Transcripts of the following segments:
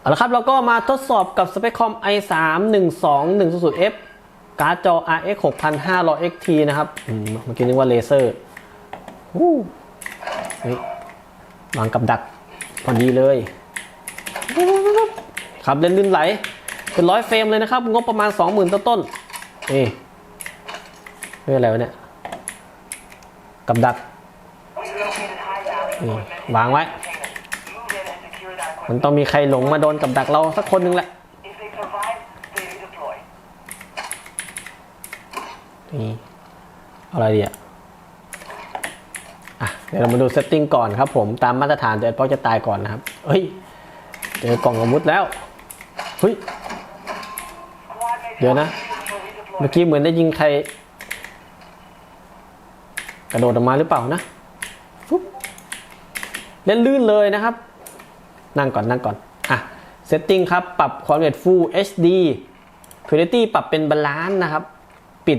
เอาละครับแล้วก็มาทดสอบกับ Specom i3 12100F การ์ดจอ RX 6500 XT นะครับเมื่อกี้นึกว่าเลเซอร์วู้เฮ้ยวางกับดักพอดีเลย ครับเล่นลื่นไหล เป็นร้อยเฟรมเลยนะครับ งบประมาณ 20,000 ต้นต้นนี่เรื่ออะไรวะเนี่ย กับดักวางไว้ มันต้องมีใครหลงมาโดนกับดักเราสักคนหนึงแหละนี่อะไรดีอะอะเดี๋ยวเรามาดูเซตติ้งก่อนครับผมตามมาตรฐานเดี๋ยวพ่อจะตายก่อนนะครับเฮ้ยเจอกล่องอาวุธแล้วเฮ้ยเดี๋ยวนะ เมื่อกี้เหมือนได้ยิงใคร กระโดดออกมาหรือเปล่านะเล่นลื่นเลยนะครับ นั่งก่อนนั่งก่อน อะเซตติ้งครับ ปรับความละเอียด Full HD Quality ปรับเป็นบาลานซ์นะครับ ปิด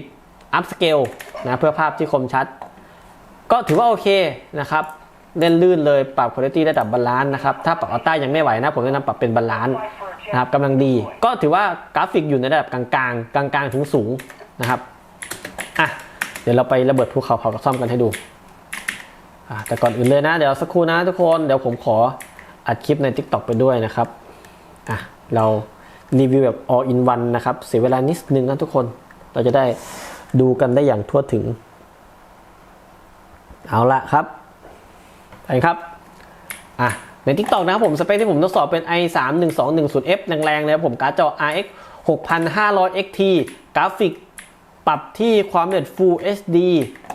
Up Scale นะเพื่อภาพที่คมชัด ก็ถือว่าโอเคนะครับ เล่นลื่นเลย ปรับ Quality ระดับบาลานซ์นะครับ ถ้าปรับอัลต้ายังไม่ไหวนะ ผมแนะนำปรับเป็นบาลานซ์นะครับกำลังดี ก็ถือว่ากราฟิกอยู่ในระดับกลางๆ กลางๆ ถึงสูงนะครับ อะ เดี๋ยวเราไประเบิดภูเขาเผากระซ่อมกันให้ดูอะแต่ก่อนอื่นเลยนะ เดี๋ยวสักครู่นะทุกคน เดี๋ยวผมขอ อัดคลิปใน TikTok ไปด้วยนะครับอะเรารีวิวแบบ all in one นะครับ เสียเวลานิดนึงนะทุกคน เราจะได้ดูกันได้อย่างทั่วถึง เอาละครับไปครับอะใน TikTok นะครับผม สเปคที่ผมทดสอบเป็น i 3 1 2 1 0 f แรงๆเลยครับผมการ์ดจอ RX 6500 XT กราฟิกปรับที่ความละเอียด Full HD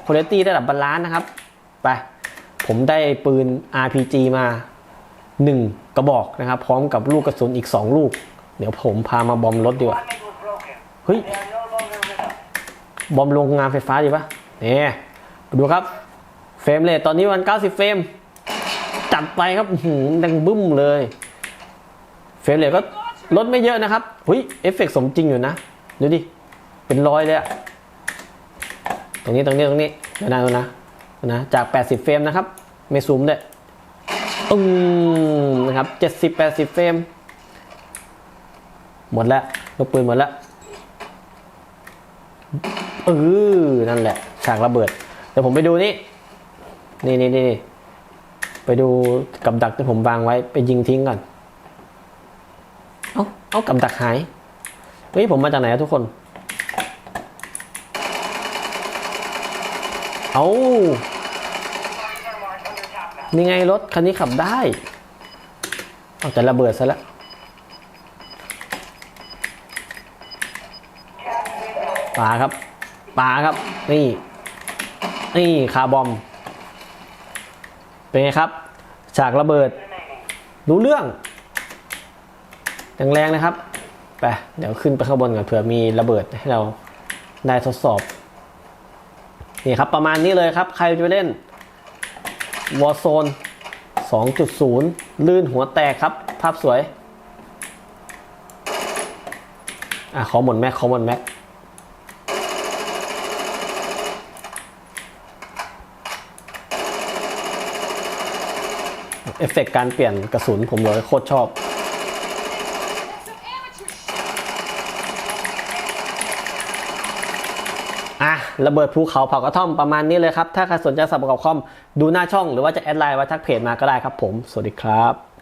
Quality ระดับบาลานซ์นะครับ ไป ผมได้ปืน RPG มา 1 กระบอกนะครับ พร้อมกับลูกกระสุนอีก 2 ลูก เดี๋ยวผมพามาบอมรถดีกว่า เฮ้ย บอมโรงงานไฟฟ้าดีปะเนี่ยดูครับ เฟรมเรทตอนนี้วัน 90 เฟรม จัดไปครับหือดังบึ้มเลย เฟรมเรทก็ลดไม่เยอะนะครับหุยเอฟเฟกต์สมจริงอยู่นะ ดูดิ เป็นร้อยเลยอะตรงนี้ตรงนี้ตรงนี้เดี๋ยวนะนะนะ จาก 80 เฟรมนะครับ ไม่ซูมด้วย อืมนะครับ70 80เฟรม หมดแล้วลูกปืนหมดแล้วเออนั่นแหละฉากระเบิด เดี๋ยวผมไปดูนี่ นี่นี่นี่ไปดูกับดักที่ผมวางไว้ไปยิงทิ้งก่อน เอ้าเอ้ากับดักหาย เฮ้ยผมมาจากไหนอะทุกคน เอ้า นี่ไงรถคันนี้ขับได้เอาแต่ระเบิดซะแล้วปาครับปาครับ นี่ นี่คาร์บอม เป็นไงครับ ฉากระเบิด รู้เรื่องแรงๆนะครับ ไป เดี๋ยวขึ้นไปข้างบนก่อนเผื่อมีระเบิดให้เราได้ทดสอบ นี่ครับประมาณนี้เลยครับ ใครจะไปเล่น วอร์โซน2.0 ลื่นหัวแตกครับ ภาพสวย อะขอหมดแม็กขอหมดแม็กเอฟเฟกต์การเปลี่ยนกระสุนผมเลยโคตรชอบ ระเบิดภูเขาเผากระท่อมประมาณนี้เลยครับ ถ้าใครสนใจสับประกอบคอมดูหน้าช่องหรือว่าจะแอดไลน์ไว้ทักเพจมาก็ได้ครับผม สวัสดีครับ